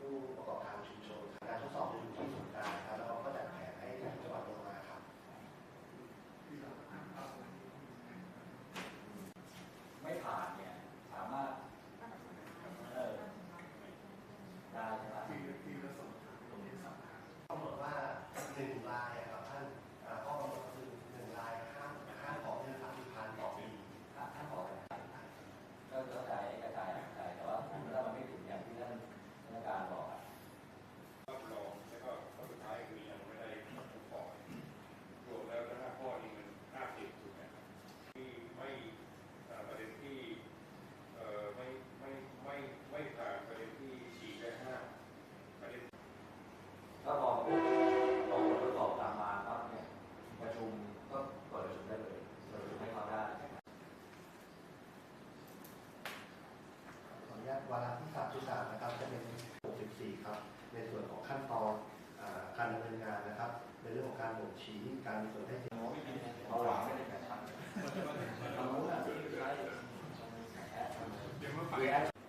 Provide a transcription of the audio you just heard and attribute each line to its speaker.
Speaker 1: ผู้ประกอบการชุมชนการทดสอ
Speaker 2: บจะอยู่ที่ศูนย์กลางค
Speaker 3: รับแล้วเราก็จัดแผนให้ทุกจังหวัดลงมาครับไม่ผ่านเนี่ยสามารถได้
Speaker 2: ใช่ไหมที่ที่ประสมตรงนี้สำคัญต้องบอกว่าหนึ่งลา
Speaker 1: ยอะ วาระที่สามที่ส33 นะครับ จะเป็น 64 ครับ ในส่วนของขั้นตอนการดำเนินงานนะครับ ในเรื่องของการบ่งชี้ การมีส่วนได้เสีย
Speaker 2: เอาหลังไม่ได้การทำเอา
Speaker 3: หลังไม่ได้
Speaker 2: การัำ